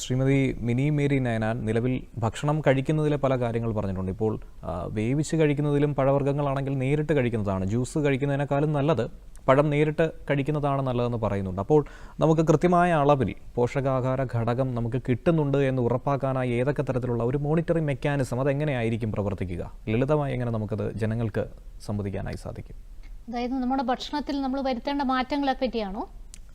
Shrimati mini Mary Nainan നിലവിൽ ഭക്ഷണം കഴിക്കുന്നതിലെ പല കാര്യങ്ങൾ പറഞ്ഞിട്ടുണ്ട്. ഇപ്പോൾ വേവിച്ച് കഴിക്കുന്നതിലും പഴവർഗങ്ങളാണെങ്കിൽ നേരിട്ട് കഴിക്കുന്നതാണ്. ജ്യൂസ് കഴിക്കുന്നതിനേക്കാളും നല്ലത് പഴം നേരിട്ട് കഴിക്കുന്നതാണ് നല്ലതെന്ന് പറയുന്നുണ്ട്. അപ്പോൾ നമുക്ക് കൃത്യമായ അളവിൽ പോഷകാഹാര ഘടകം നമുക്ക് കിട്ടുന്നുണ്ട് എന്ന് ഉറപ്പാക്കാനായി ഏതൊക്കെ തരത്തിലുള്ള ഒരു മോണിറ്ററിംഗ് മെക്കാനിസം അതെങ്ങനെയായിരിക്കും പ്രവർത്തിക്കുക? ലളിതമായി എങ്ങനെ നമുക്കത് ജനങ്ങൾക്ക് സംവദിക്കാനായി സാധിക്കും? അതായത് നമ്മുടെ ഭക്ഷണത്തിൽ നമ്മൾ വരുത്തേണ്ട മാറ്റങ്ങളെ പറ്റിയാണോ?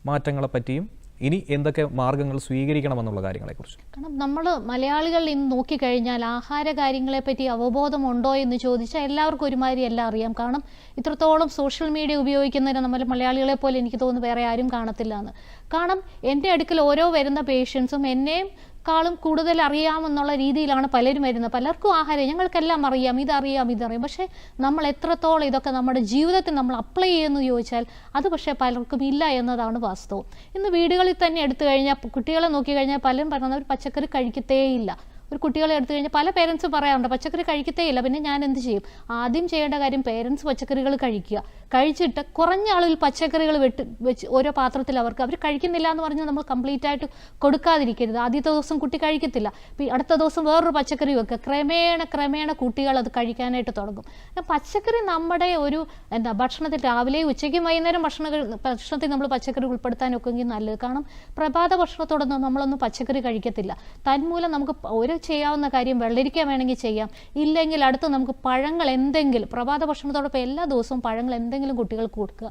മാറ്റങ്ങളെപ്പറ്റിയും ഇനി എന്തൊക്കെ മാർഗങ്ങൾ സ്വീകരിക്കണമെന്നുള്ള കാര്യങ്ങളെക്കുറിച്ച്? കാരണം നമ്മൾ മലയാളികൾ ഇന്ന് നോക്കിക്കഴിഞ്ഞാൽ ആഹാര കാര്യങ്ങളെ പറ്റി അവബോധമുണ്ടോ എന്ന് ചോദിച്ചാൽ എല്ലാവർക്കും ഒരുമാതിരി എല്ലാം അറിയാം. കാരണം ഇത്രത്തോളം സോഷ്യൽ മീഡിയ ഉപയോഗിക്കുന്നതിന് നമ്മൾ മലയാളികളെ പോലെ എനിക്ക് തോന്നുന്നു വേറെ ആരും കാണത്തില്ല എന്ന്. കാരണം എന്റെ അടുക്കൽ ഓരോ വരുന്ന പേഷ്യൻസും എന്നെയും കാളും കൂടുതൽ അറിയാമെന്നുള്ള രീതിയിലാണ് പലരും വരുന്നത്. പലർക്കും ആഹാരം ഞങ്ങൾക്കെല്ലാം അറിയാം ഇതറിയാം ഇതറിയാം. പക്ഷേ നമ്മൾ എത്രത്തോളം ഇതൊക്കെ നമ്മുടെ ജീവിതത്തിൽ നമ്മൾ അപ്ലൈ ചെയ്യുന്നു ചോദിച്ചാൽ അത് പക്ഷേ പലർക്കും ഇല്ല എന്നതാണ് വാസ്തവം. ഇന്ന് വീടുകളിൽ തന്നെ എടുത്തു കഴിഞ്ഞാൽ കുട്ടികളെ നോക്കി കഴിഞ്ഞാൽ പലരും പറയുന്നത് അവർ പച്ചക്കറി കഴിക്കത്തേയില്ല ഒരു കുട്ടികളെ എടുത്തു കഴിഞ്ഞാൽ പല പേരൻസും പറയാറുണ്ട് പച്ചക്കറി കഴിക്കത്തേയില്ല പിന്നെ ഞാൻ എന്ത് ചെയ്യും? ആദ്യം ചെയ്യേണ്ട കാര്യം പേരൻസ് പച്ചക്കറികൾ കഴിക്കുക. കഴിച്ചിട്ട് കുറഞ്ഞ അളവിൽ പച്ചക്കറികൾ വെട്ട് വെച്ച് ഓരോ പാത്രത്തിൽ അവർക്ക് അവർ കഴിക്കുന്നില്ല എന്ന് പറഞ്ഞാൽ നമ്മൾ കംപ്ലീറ്റ് ആയിട്ട് കൊടുക്കാതിരിക്കരുത്. ആദ്യത്തെ ദിവസം കുട്ടി കഴിക്കത്തില്ല. അടുത്ത ദിവസം വേറൊരു പച്ചക്കറി വെക്കുക. ക്രമേണ ക്രമേണ കുട്ടികൾ അത് കഴിക്കാനായിട്ട് തുടങ്ങും. പച്ചക്കറി നമ്മുടെ ഒരു എന്താ ഭക്ഷണത്തിൽ രാവിലെ ഉച്ചയ്ക്കും വൈകുന്നേരം ഭക്ഷണ ഭക്ഷണത്തിൽ നമ്മൾ പച്ചക്കറി ഉൾപ്പെടുത്താനൊക്കെ നല്ലത്. കാരണം പ്രഭാത ഭക്ഷണത്തോടൊന്നും നമ്മളൊന്നും പച്ചക്കറി കഴിക്കത്തില്ല. തന്മൂലം നമുക്ക് ഒരു ചെയ്യാവുന്ന കാര്യം വെള്ളരിക്ക വേണമെങ്കിൽ ചെയ്യാം. ഇല്ലെങ്കിൽ അടുത്ത് നമുക്ക് പഴങ്ങൾ എന്തെങ്കിലും പ്രഭാത ഭക്ഷണത്തോടൊപ്പം എല്ലാ ദിവസവും പഴങ്ങൾ എന്തെങ്കിലും കുട്ടികൾക്ക് കൊടുക്കുക.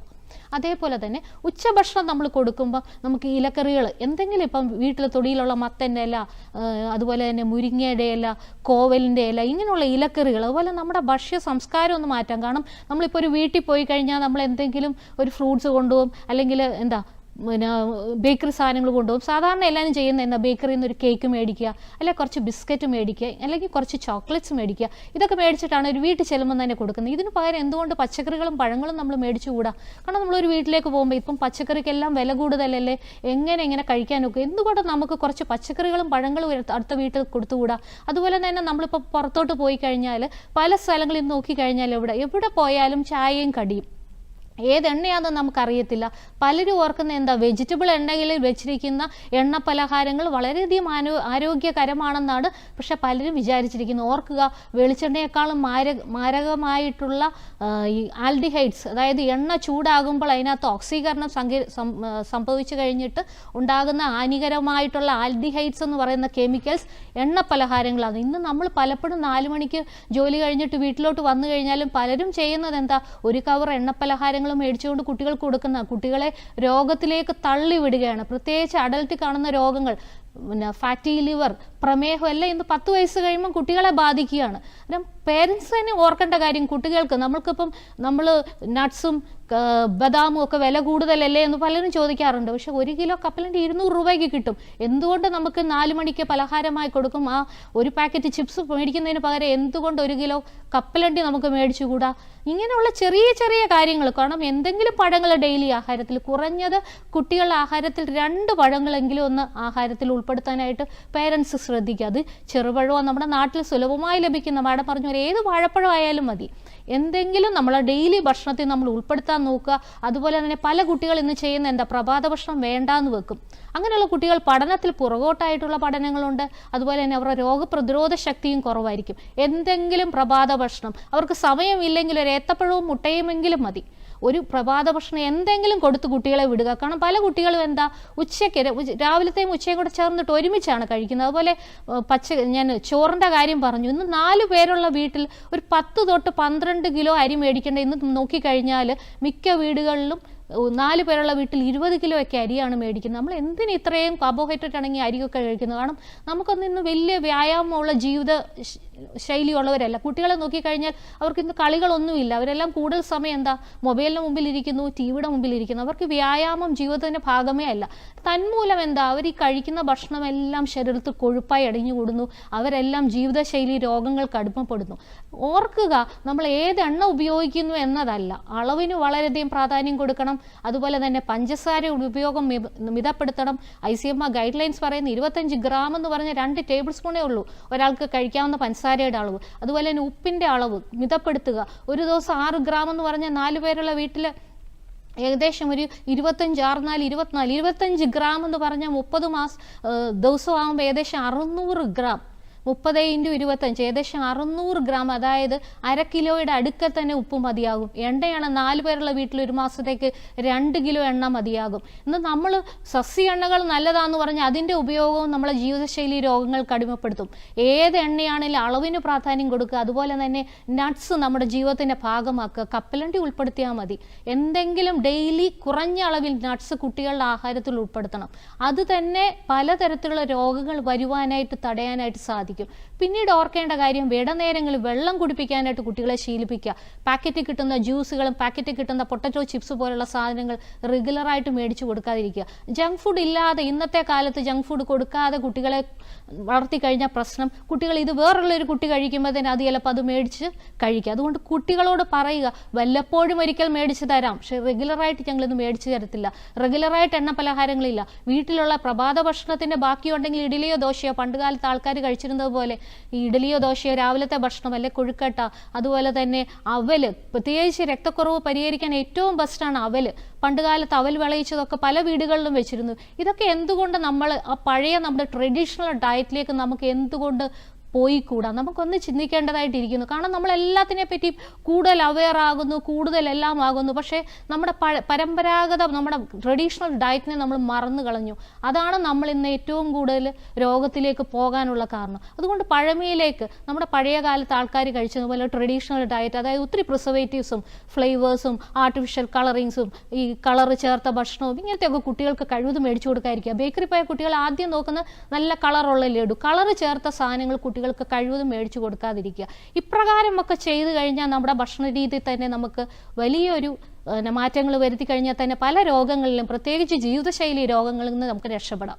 അതേപോലെ തന്നെ ഉച്ചഭക്ഷണം നമ്മൾ കൊടുക്കുമ്പോൾ നമുക്ക് ഇലക്കറികൾ എന്തെങ്കിലും ഇപ്പം വീട്ടിൽ തൊടിയിലുള്ള മത്തന്റെ ഇല അതുപോലെ തന്നെ മുരിങ്ങയുടെ ഇല കോവലിന്റെ ഇല ഇങ്ങനെയുള്ള ഇലക്കറികൾ അതുപോലെ നമ്മുടെ ഭക്ഷ്യ സംസ്കാരം ഒന്ന് മാറ്റാം. കാരണം നമ്മളിപ്പോൾ ഒരു വീട്ടിൽ പോയി കഴിഞ്ഞാൽ നമ്മൾ എന്തെങ്കിലും ഒരു ഫ്രൂട്ട്സ് കൊണ്ടുപോകും അല്ലെങ്കിൽ എന്താ പിന്നെ ബേക്കറി സാധനങ്ങൾ കൊണ്ടുപോകും. സാധാരണ എല്ലാവരും ചെയ്യുന്ന എന്താ? ബേക്കറിയിൽ നിന്ന് ഒരു കേക്ക് മേടിക്കുക അല്ലെങ്കിൽ കുറച്ച് ബിസ്ക്കറ്റ് മേടിക്കുക അല്ലെങ്കിൽ കുറച്ച് ചോക്ലേറ്റ്സ് മേടിക്കുക. ഇതൊക്കെ മേടിച്ചിട്ടാണ് ഒരു വീട്ടിൽ ചെല്ലുമ്പോൾ തന്നെ കൊടുക്കുന്നത്. ഇതിന് പകരം എന്തുകൊണ്ട് പച്ചക്കറികളും പഴങ്ങളും നമ്മൾ മേടിച്ചുകൂടാ? കാരണം നമ്മളൊരു വീട്ടിലേക്ക് പോകുമ്പോൾ ഇപ്പം പച്ചക്കറിക്കെല്ലാം വില കൂടുതലല്ലേ? എങ്ങനെ എങ്ങനെ കഴിക്കാനൊക്കെ എന്തുകൊണ്ട് നമുക്ക് കുറച്ച് പച്ചക്കറികളും പഴങ്ങളും അടുത്ത വീട്ടിൽ കൊടുത്തുകൂടാ? അതുപോലെ തന്നെ നമ്മളിപ്പോൾ പുറത്തോട്ട് പോയി കഴിഞ്ഞാൽ പല സ്ഥലങ്ങളിൽ നോക്കി കഴിഞ്ഞാൽ എവിടെ? എവിടെ പോയാലും ചായയും കടിയും. ഏതെണ്ണയാണെന്ന് നമുക്കറിയത്തില്ല. പലരും ഓർക്കുന്ന എന്താ വെജിറ്റബിൾ എണ്ണയിൽ വെച്ചിരിക്കുന്ന എണ്ണ പലഹാരങ്ങൾ വളരെയധികം ആനോ ആരോഗ്യകരമാണെന്നാണ് പക്ഷെ പലരും വിചാരിച്ചിരിക്കുന്നത്. ഓർക്കുക വെളിച്ചെണ്ണയെക്കാളും മാര മാരകമായിട്ടുള്ള ഈ ആൽഡിഹൈഡ്സ് അതായത് എണ്ണ ചൂടാകുമ്പോൾ അതിനകത്ത് ഓക്സീകരണം സംഘ സംഭവിച്ചു കഴിഞ്ഞിട്ട് ഉണ്ടാകുന്ന ഹാനികരമായിട്ടുള്ള ആൽഡിഹൈഡ്സ് എന്ന് പറയുന്ന കെമിക്കൽസ് എണ്ണ പലഹാരങ്ങളാണ് ഇന്ന് നമ്മൾ പലപ്പോഴും നാല് മണിക്ക് ജോലി കഴിഞ്ഞിട്ട് വീട്ടിലോട്ട് വന്നു കഴിഞ്ഞാലും പലരും ചെയ്യുന്നത് എന്താ ഒരു കവർ എണ്ണ പലഹാരങ്ങൾ മേടിച്ചുകൊണ്ട് കുട്ടികൾക്ക് കൊടുക്കുന്ന കുട്ടികളെ രോഗത്തിലേക്ക് തള്ളി വിടുകയാണ് പ്രത്യേകിച്ച് അഡൽട്ട് കാണുന്ന രോഗങ്ങൾ പിന്നെ ഫാറ്റി ലിവർ പ്രമേഹം എല്ലാം ഇന്ന് പത്ത് വയസ്സ് കഴിയുമ്പോൾ കുട്ടികളെ ബാധിക്കുകയാണ്. അന്നേരം പേരൻസ് തന്നെ ഓർക്കേണ്ട കാര്യം കുട്ടികൾക്ക് നമ്മൾക്കിപ്പം നമ്മൾ നട്ട്സും ബദാമും ഒക്കെ വില കൂടുതലല്ലേ എന്ന് പലരും ചോദിക്കാറുണ്ട്. പക്ഷെ ഒരു കിലോ കപ്പലിന്റെ ഇരുന്നൂറ് രൂപയ്ക്ക് കിട്ടും. എന്തുകൊണ്ട് നമുക്ക് നാല് മണിക്ക് പലഹാരമായി കൊടുക്കും? ആ ഒരു പാക്കറ്റ് ചിപ്സ് മേടിക്കുന്നതിന് പകരം എന്തുകൊണ്ട് ഒരു കിലോ കപ്പലണ്ടി നമുക്ക് മേടിച്ചുകൂടാ? ഇങ്ങനെയുള്ള ചെറിയ ചെറിയ കാര്യങ്ങൾ. കാരണം എന്തെങ്കിലും പഴങ്ങൾ ഡെയിലി ആഹാരത്തിൽ കുറഞ്ഞത് കുട്ടികളുടെ ആഹാരത്തിൽ രണ്ട് പഴങ്ങളെങ്കിലും ഒന്ന് ആഹാരത്തിൽ ഉൾപ്പെടുത്താനായിട്ട് പേരൻസ് ശ്രദ്ധിക്കുക. അത് ചെറുപഴമോ നമ്മുടെ നാട്ടിൽ സുലഭമായി ലഭിക്കുന്ന മാഡം പറഞ്ഞ ഏത് വാഴപ്പഴം ആയാലും മതി. എന്തെങ്കിലും നമ്മളെ ഡെയിലി ഭക്ഷണത്തിൽ നമ്മൾ ഉൾപ്പെടുത്താൻ നോക്കുക. അതുപോലെ തന്നെ പല കുട്ടികൾ ഇന്ന് ചെയ്യുന്ന എന്താ? പ്രഭാത ഭക്ഷണം വേണ്ടാന്ന് വെക്കും. അങ്ങനെയുള്ള കുട്ടികൾ പഠനത്തിൽ പുറകോട്ടായിട്ടുള്ള പഠനങ്ങളുണ്ട്. അതുപോലെ തന്നെ അവരുടെ രോഗപ്രതിരോധ ശക്തിയും കുറവായിരിക്കും. എന്തെങ്കിലും പ്രഭാത ഭക്ഷണം. അവർക്ക് സമയമില്ലെങ്കിൽ ഒരു ഏത്തപ്പഴവും മുട്ടയുമെങ്കിലും മതി. ഒരു പ്രഭാത ഭക്ഷണം എന്തെങ്കിലും കൊടുത്ത് കുട്ടികളെ വിടുക. കാരണം പല കുട്ടികളും എന്താ ഉച്ചയ്ക്ക് രാവിലത്തെയും ഉച്ചയും കൂടെ ചേർന്നിട്ട് ഒരുമിച്ചാണ് കഴിക്കുന്നത്. അതുപോലെ പച്ച ഞാൻ ചോറിന്റെ കാര്യം പറഞ്ഞു. ഇന്ന് നാല് പേരുള്ള വീട്ടിൽ ഒരു പത്ത് തൊട്ട് പന്ത്രണ്ട് കിലോ അരി മേടിക്കേണ്ട ഇന്ന് നോക്കിക്കഴിഞ്ഞാൽ മിക്ക വീടുകളിലും നാല് പേരുള്ള വീട്ടിൽ ഇരുപത് കിലോ ഒക്കെ അരിയാണ് മേടിക്കുന്നത്. നമ്മൾ എന്തിന് ഇത്രയും കാർബോഹൈഡ്രേറ്റ് അടങ്ങിയ അരിയൊക്കെ കഴിക്കുന്നത്? കാരണം നമുക്കൊന്നും ഇന്ന് വലിയ വ്യായാമമുള്ള ജീവിത ശൈലിയുള്ളവരല്ല കുട്ടികളെ നോക്കിക്കഴിഞ്ഞാൽ അവർക്ക് ഇന്ന് കളികളൊന്നുമില്ല. അവരെല്ലാം കൂടുതൽ സമയം എന്താ? മൊബൈലിന് മുമ്പിൽ ഇരിക്കുന്നു ടി വിയുടെ മുമ്പിൽ ഇരിക്കുന്നു അവർക്ക് വ്യായാമം ജീവിതത്തിന്റെ ഭാഗമേ അല്ല. തന്മൂലം എന്താ? അവർ ഈ കഴിക്കുന്ന ഭക്ഷണമെല്ലാം ശരീരത്തിൽ കൊഴുപ്പായി അടിഞ്ഞു കൂടുന്നു. അവരെല്ലാം ജീവിതശൈലി രോഗങ്ങൾ കടുപ്പപ്പെടുന്നു ഓർക്കുക നമ്മൾ ഏത് എണ്ണ ഉപയോഗിക്കുന്നു എന്നതല്ല. അളവിന് വളരെയധികം പ്രാധാന്യം കൊടുക്കണം. അതുപോലെ തന്നെ പഞ്ചസാരയുടെ ഉപയോഗം മിതപ്പെടുത്തണം. I C M R guide lines പറയുന്ന ഇരുപത്തഞ്ച് ഗ്രാം എന്ന് പറഞ്ഞ രണ്ട് ടേബിൾ സ്പൂണേ ഉള്ളൂ. ഒരാൾക്ക് കഴിക്കാവുന്ന പഞ്ചസാരയുടെ അളവ്. അതുപോലെ തന്നെ ഉപ്പിന്റെ അളവ് മിതപ്പെടുത്തുക. ഒരു ദിവസം ആറ് ഗ്രാം എന്ന് പറഞ്ഞാൽ നാല് പേരുള്ള വീട്ടിൽ ഏകദേശം ഒരു ഇരുപത്തഞ്ച് ആറുനാല് ഇരുപത്തിനാല് ഇരുപത്തഞ്ച് ഗ്രാം എന്ന് പറഞ്ഞാൽ മുപ്പത് മാസം ദിവസമാകുമ്പോൾ ഏകദേശം അറുന്നൂറ് ഗ്രാം മുപ്പത് ഇന്റു ഇരുപത്തഞ്ച് ഏകദേശം അറുന്നൂറ് ഗ്രാം അതായത് അര കിലോയുടെ അടുക്കൽ തന്നെ ഉപ്പ് മതിയാകും. എണ്ണയാണ് നാല് പേരുള്ള വീട്ടിൽ ഒരു മാസത്തേക്ക് രണ്ട് കിലോ എണ്ണ മതിയാകും. ഇന്ന് നമ്മൾ സസ്യ എണ്ണകൾ നല്ലതാന്ന് പറഞ്ഞാൽ അതിന്റെ ഉപയോഗവും നമ്മളെ ജീവിതശൈലി രോഗങ്ങൾക്ക് അടിമപ്പെടുത്തും. ഏത് എണ്ണയാണെങ്കിലും അളവിന് പ്രാധാന്യം കൊടുക്കുക അതുപോലെ തന്നെ നട്ട്സ് നമ്മുടെ ജീവിതത്തിന്റെ ഭാഗമാക്കുക കപ്പലണ്ടി ഉൾപ്പെടുത്തിയാൽ മതി. എന്തെങ്കിലും ഡെയിലി കുറഞ്ഞ അളവിൽ നട്ട്സ് കുട്ടികളുടെ ആഹാരത്തിൽ ഉൾപ്പെടുത്തണം. അത് തന്നെ പലതരത്തിലുള്ള രോഗങ്ങൾ വരുവാനായിട്ട് തടയാനായിട്ട് സാധിക്കും. പിന്നീട് ഓർക്കേണ്ട കാര്യം ഇടനേരങ്ങളിൽ വെള്ളം കുടിപ്പിക്കാനായിട്ട് കുട്ടികളെ ശീലിപ്പിക്കുക. പാക്കറ്റിൽ കിട്ടുന്ന ജ്യൂസുകളും പാക്കറ്റിൽ കിട്ടുന്ന പൊട്ടറ്റോ ചിപ്സ് പോലുള്ള സാധനങ്ങൾ റെഗുലറായിട്ട് മേടിച്ചു കൊടുക്കാതിരിക്കുക. ജങ്ക് ഫുഡ് ഇല്ലാതെ ഇന്നത്തെ കാലത്ത് ജങ്ക് ഫുഡ് കൊടുക്കാതെ കുട്ടികളെ വളർത്തി കഴിഞ്ഞ പ്രശ്നം. കുട്ടികൾ ഇത് വേറുള്ളൊരു കുട്ടി കഴിക്കുമ്പോഴത്തേന് അത് ചിലപ്പോൾ അത് മേടിച്ച് കഴിക്കുക അതുകൊണ്ട് കുട്ടികളോട് പറയുക വല്ലപ്പോഴും ഒരിക്കൽ മേടിച്ച് തരാം. പക്ഷെ റെഗുലറായിട്ട് ഞങ്ങളിത് മേടിച്ച് തരത്തില്ല. റെഗുലറായിട്ട് എണ്ണ പലഹാരങ്ങളില്ല. വീട്ടിലുള്ള പ്രഭാത ഭക്ഷണത്തിന്റെ ബാക്കിയുണ്ടെങ്കിൽ ഇഡലിയോ ദോശയോ പണ്ടുകാലത്ത് ആൾക്കാർ കഴിച്ചിരുന്നത് പോലെ ഈ ഇഡലിയോ ദോശയോ രാവിലത്തെ ഭക്ഷണം അല്ലെ കൊഴുക്കട്ട അതുപോലെ തന്നെ അവൽ പ്രത്യേകിച്ച് രക്തക്കുറവ് പരിഹരിക്കാൻ ഏറ്റവും ബെസ്റ്റാണ് അവൽ പണ്ടുകാലത്ത് അവൽ വിളയിച്ചതൊക്കെ പല വീടുകളിലും വെച്ചിരുന്നു. ഇതൊക്കെ എന്തുകൊണ്ട് നമ്മൾ ആ പഴയ നമ്മുടെ ട്രഡീഷണൽ ഡയറ്റിലേക്ക് നമുക്ക് എന്തുകൊണ്ട് പോയി കൂടാ നമുക്കൊന്ന് ചിന്തിക്കേണ്ടതായിട്ടിരിക്കുന്നു. കാരണം നമ്മൾ എല്ലാത്തിനെ പറ്റി കൂടുതൽ അവെയർ ആകുന്നു കൂടുതൽ എല്ലാം ആകുന്നു. പക്ഷേ നമ്മുടെ പരമ്പരാഗത നമ്മുടെ ട്രഡീഷണൽ ഡയറ്റിനെ നമ്മൾ മറന്നു കളഞ്ഞു. അതാണ് നമ്മൾ ഇന്ന് ഏറ്റവും കൂടുതൽ രോഗത്തിലേക്ക് പോകാനുള്ള കാരണം. അതുകൊണ്ട് പഴമയിലേക്ക് നമ്മുടെ പഴയ കാലത്ത് ആൾക്കാർ കഴിച്ചതുപോലെ ട്രഡീഷണൽ ഡയറ്റ് അതായത് ഒത്തിരി പ്രിസർവേറ്റീവ്സും ഫ്ലേവേഴ്സും ആർട്ടിഫിഷ്യൽ കളറിങ്സും ഈ കളർ ചേർത്ത ഭക്ഷണവും ഇങ്ങനത്തെയൊക്കെ കുട്ടികൾക്ക് കഴിവത് മേടിച്ചു കൊടുക്കാതിരിക്കുക. ബേക്കറി പോയ കുട്ടികൾ ആദ്യം നോക്കുന്ന നല്ല കളറുള്ള ലഡു. കളർ ചേർത്ത സാധനങ്ങൾ കുട്ടികൾക്ക് കഴിവതും മേടിച്ചു കൊടുക്കാതിരിക്കുക. ഇപ്രകാരമൊക്കെ ചെയ്തു കഴിഞ്ഞാൽ നമ്മുടെ ഭക്ഷണ രീതി തന്നെ നമുക്ക് വലിയൊരു മാറ്റങ്ങൾ വരുത്തി കഴിഞ്ഞാൽ തന്നെ പല രോഗങ്ങളിലും പ്രത്യേകിച്ച് ജീവിതശൈലി രോഗങ്ങളിൽ നിന്ന് നമുക്ക് രക്ഷപ്പെടാം.